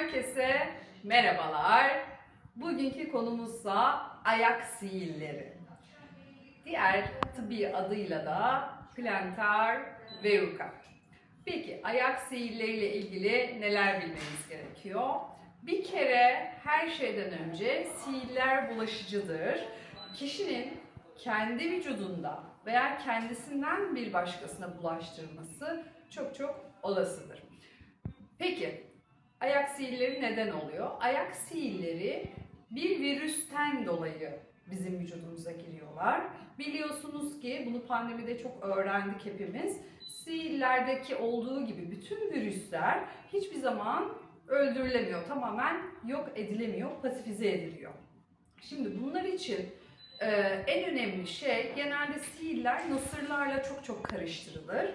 Herkese merhabalar. Bugünkü konumuzsa ayak siilleri. Diğer tıbbi adıyla da plantar verruca. Peki ayak siilleriyle ilgili neler bilmemiz gerekiyor? Bir kere her şeyden önce siiller bulaşıcıdır. Kişinin kendi vücudunda veya kendisinden bir başkasına bulaştırması çok çok olasıdır. Peki ayak siilleri neden oluyor? Ayak siilleri bir virüsten dolayı bizim vücudumuza giriyorlar. Biliyorsunuz ki bunu pandemide çok öğrendik hepimiz. Siillerdeki olduğu gibi bütün virüsler hiçbir zaman öldürülemiyor. Tamamen yok edilemiyor, pasifize ediliyor. Şimdi bunlar için e, en önemli şey genelde siiller nasırlarla çok çok karıştırılır.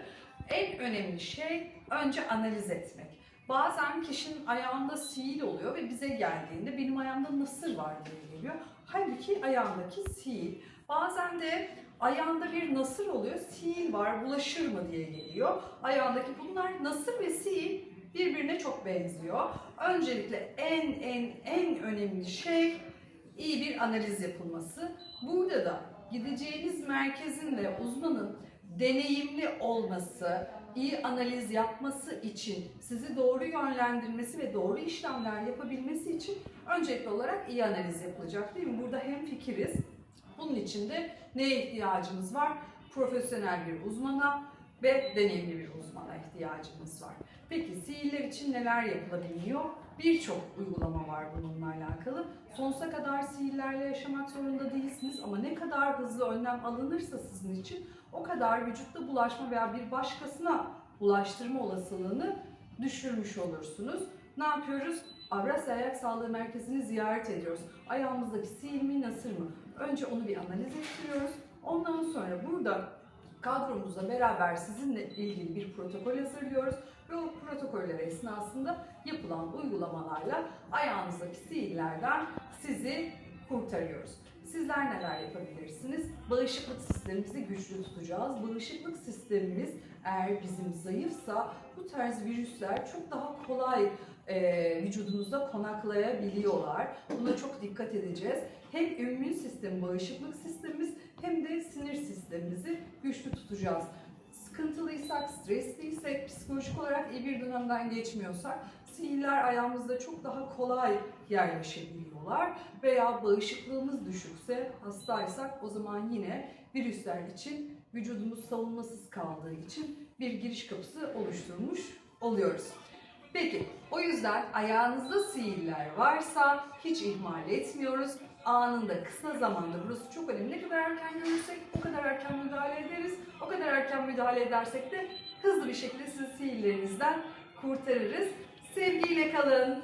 En önemli şey önce analiz etmek. Bazen kişinin ayağında siil oluyor ve bize geldiğinde benim ayağımda nasır var diye geliyor. Halbuki ayağındaki siil. Bazen de ayağında bir nasır oluyor, siil var, bulaşır mı diye geliyor. Ayağındaki bunlar nasır ve siil birbirine çok benziyor. Öncelikle en en en önemli şey iyi bir analiz yapılması. Burada da gideceğiniz merkezin ve uzmanın deneyimli olması, iyi analiz yapması için, sizi doğru yönlendirmesi ve doğru işlemler yapabilmesi için öncelikli olarak iyi analiz yapılacak değil mi? Burada hem fikiriz. Bunun için de neye ihtiyacımız var? Profesyonel bir uzmana ve deneyimli bir uzmana ihtiyacımız var. Peki sihirler için neler yapılabiliyor? Birçok uygulama var bununla alakalı. Sonsuza kadar sihirlerle yaşamak zorunda ama ne kadar hızlı önlem alınırsa sizin için o kadar vücutta bulaşma veya bir başkasına bulaştırma olasılığını düşürmüş olursunuz. Ne yapıyoruz? Avrasya Ayak Sağlığı Merkezi'ni ziyaret ediyoruz. Ayağımızdaki sihir mi, nasır mı? Önce onu bir analiz ettiriyoruz. Ondan sonra burada kadromuzla beraber sizinle ilgili bir protokol hazırlıyoruz ve o protokoller esnasında yapılan uygulamalarla ayağınızdaki sihirlerden sizi kurtarıyoruz. Sizler neler yapabilirsiniz? Bağışıklık sistemimizi güçlü tutacağız. Bağışıklık sistemimiz eğer bizim zayıfsa bu tarz virüsler çok daha kolay e, vücudumuzda konaklayabiliyorlar. Buna çok dikkat edeceğiz. Hem immün sistem, bağışıklık sistemimiz hem de sinir sistemimizi güçlü tutacağız. Sıkıntılıysak, stresliysek, psikolojik olarak iyi bir dönemden geçmiyorsak sihirler ayağımızda çok daha kolay yerleşebiliyorlar. Veya bağışıklığımız düşükse, hastaysak o zaman yine virüsler için vücudumuz savunmasız kaldığı için bir giriş kapısı oluşturmuş oluyoruz. Peki o yüzden ayağınızda sihirler varsa hiç ihmal etmiyoruz. Anında kısa zamanda burası çok önemli. Ne kadar erken görürsek o kadar erken müdahale ederiz. O kadar erken müdahale edersek de hızlı bir şekilde sizi sihirlerinizden kurtarırız. Sevgiyle kalın.